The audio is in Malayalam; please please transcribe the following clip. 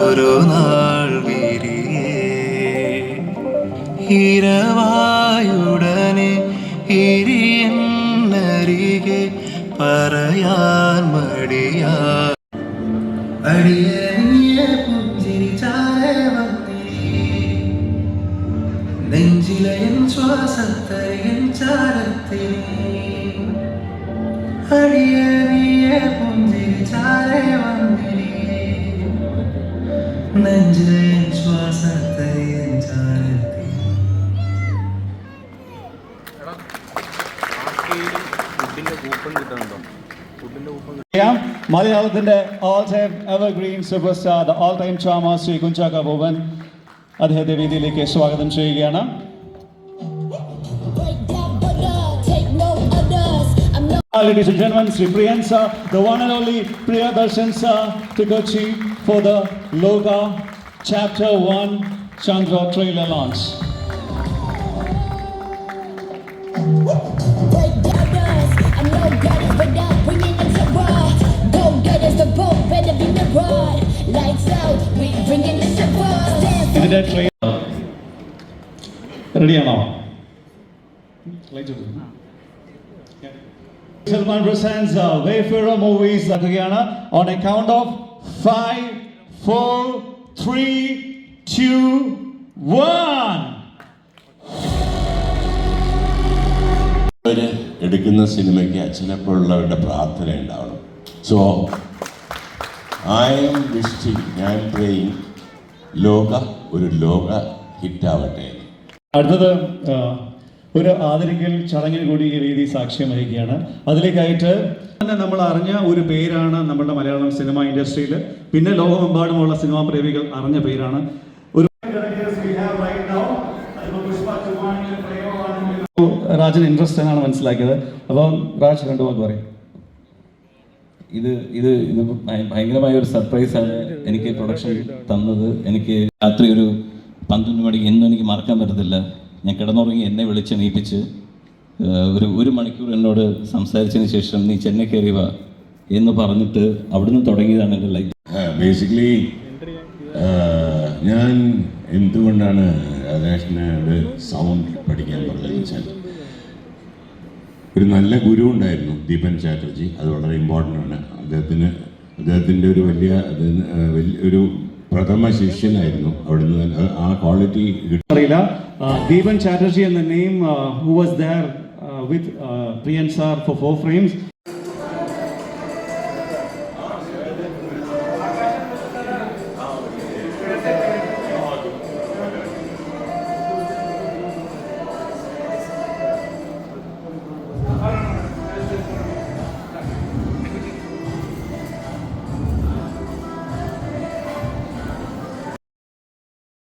ഒരു നാൾ ഇരവായുടനെ ഇരിയെന്നരികെ പറയാൻ മടിയാ. അടിയനിയ പുഞ്ചിരി ചാരവത്തിരി നെഞ്ചിലയൻ ശ്വാസത്തരിയൻ ചാരത്തിരി. അടിയനിയ പുഞ്ചിരി ചാരവത്തിരി മലയാളത്തിന്റെ all time evergreen super star the all time ചാമ Shri Kunchacko Boban അദ്ദേഹത്തെ വേദിയിലേക്ക് സ്വാഗതം ചെയ്യുകയാണ് Ladies and gentlemen, Sri Priyansa, the one and only Priya Darshan sir to Kochi for the Loga Chapter 1 Chandra trailer launch. break down others. I'm no goddess, but I'm bringing it to rock. Go getters, the boat better be the rod. Lights out, we bringing it to rock. Stand for ഇതിന്റെ ട്രെയിലർ റെഡിയാണോ സൽമാൻ പ്രസൻസ് വേഫിറ മൂവീസ് ആക്കുകയാണ് on A count of five four three two one എടുക്കുന്ന സിനിമയ്ക്ക് അച്ഛനെപ്പോഴുള്ളവരുടെ പ്രാർത്ഥന ഉണ്ടാവണം. സോ ഐ എം വിസ്റ്റിംഗ് ഞാൻ പ്രേയിങ് ലോക ഒരു ലോക ഹിറ്റ് ആവട്ടെ അടുത്തത് ഒരു ആദരിക്കൽ ചടങ്ങിന് കൂടി ഈ രീതി സാക്ഷ്യം വഹിക്കുകയാണ്. അതിലേക്കായിട്ട് തന്നെ നമ്മൾ അറിഞ്ഞ ഒരു പേരാണ് നമ്മുടെ മലയാളം സിനിമ ഇൻഡസ്ട്രിയിൽ. പിന്നെ ലോകമെമ്പാടുമുള്ള സിനിമാ പ്രേമികൾ അറിഞ്ഞ പേരാണ്. ഒരു രാജൻ ഇൻട്രസ്റ്റ് എന്നാണ് മനസ്സിലാക്കിയത്. അപ്പം രാജ് രണ്ടു വാക്ക് പറയും. ഇത് ഇത് ഇത് ഭയ- ഭയങ്കരമായ ഒരു സർപ്രൈസാണ് എനിക്ക് പ്രൊഡക്ഷൻ തന്നത്. എനിക്ക് രാത്രി ഒരു പന്ത്രണ്ട് മണിക്ക് എന്നും എനിക്ക് മറക്കാൻ പറ്റത്തില്ല. ഞാൻ കിടന്നുറങ്ങി എന്നെ വിളിച്ചെണീപ്പിച്ച് ഒരു ഒരു മണിക്കൂർ എന്നോട് സംസാരിച്ചതിന് ശേഷം നീ ചെന്നൈ കയറി എന്ന് പറഞ്ഞിട്ട് അവിടുന്ന് തുടങ്ങിയതാണ് എന്റെ ലൈഫ് ബേസിക്കലി ഞാൻ എന്തുകൊണ്ടാണ് രാജേഷിനോട് സൗണ്ട് പഠിക്കാൻ പറഞ്ഞതെന്ന് വെച്ചാൽ ഒരു നല്ല ഗുരു ഉണ്ടായിരുന്നു ദീപൻ ചാറ്റർജി. അത് വളരെ ഇമ്പോർട്ടന്റ് ആണ്. അദ്ദേഹത്തിന് അദ്ദേഹത്തിന്റെ ഒരു വലിയ ഒരു പ്രഥമ ശിഷ്യനായിരുന്നു അവിടുന്ന് ആ ക്വാളിറ്റി അറിയില്ല. ആ, ദീപൻ ചാറ്റർജി എന്ന name who was there with Priyan sir for four frames